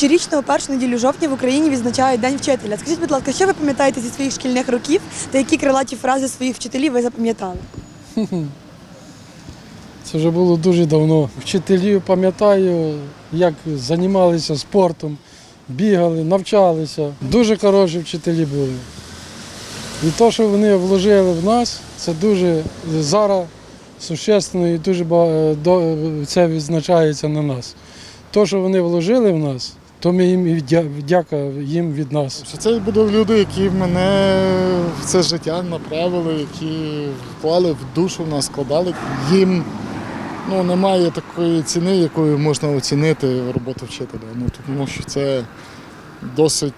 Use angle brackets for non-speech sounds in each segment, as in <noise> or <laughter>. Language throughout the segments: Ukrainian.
Щорічно у першу неділю жовтня в Україні відзначають День вчителя. Скажіть, будь ласка, що ви пам'ятаєте зі своїх шкільних років та які крилаті фрази своїх вчителів ви запам'ятали? <laughs> Це вже було дуже давно. Вчителів пам'ятаю, як займалися спортом, бігали, навчалися. Дуже хороші вчителі були. І те, що вони вложили в нас, це дуже зараз существенно і дуже це відзначається на нас. Те, що вони вложили в нас, то ми їм і вдяка їм від нас. Що це будуть люди, які мене в це життя направили, які вклали в душу в нас, складали. Їм ну, немає такої ціни, якою можна оцінити роботу вчителя. Ну, тому що це досить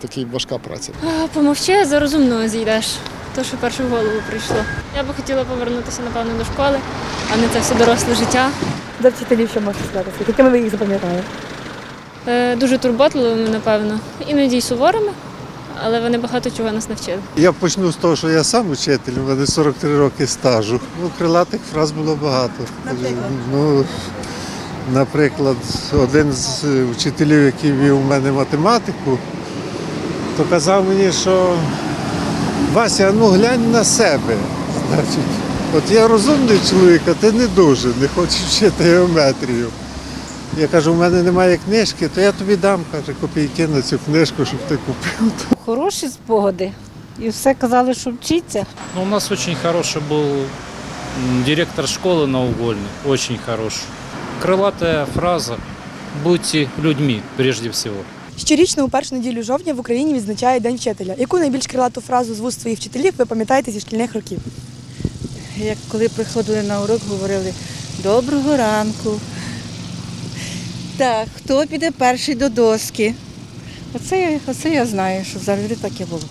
таки важка праця. А, Помовчи, за розумного зійдеш. То, що перше в голову прийшло. Я би хотіла повернутися, напевно, до школи, а не це все доросле життя. За вчителів що можете сказати? Якими ви їх запам'ятали? Е, Дуже турботливими, напевно, іноді й суворими, але вони багато чого нас навчили. Я почну з того, що я сам учитель, у мене 43 роки стажу. Ну, крилатих фраз було багато. Наприклад? Ну, наприклад, один з вчителів, який вів у мене математику, то казав мені, що Вася, ну глянь на себе. Значить, от я розумний чоловік, а ти не дуже, не хочеш вчити геометрію. Я кажу, у мене немає книжки, то я тобі дам, каже, копійки на цю книжку, щоб ти купив. Хороші спогади. І все казали, що вчиться. Ну, у нас очень хороший был м, директор школы наугольный, очень хороший. Крылатая фраза «Будьте людьми прежде всего». Щорічно у першу неділю жовтня в Україні відзначають День вчителя. Яку найбільш крилату фразу з вуст своїх вчителів ви пам'ятаєте зі шкільних років? Як коли приходили на урок, говорили доброго ранку. Так, хто піде перший до доски? Оце, оце я знаю, що завжди таке було.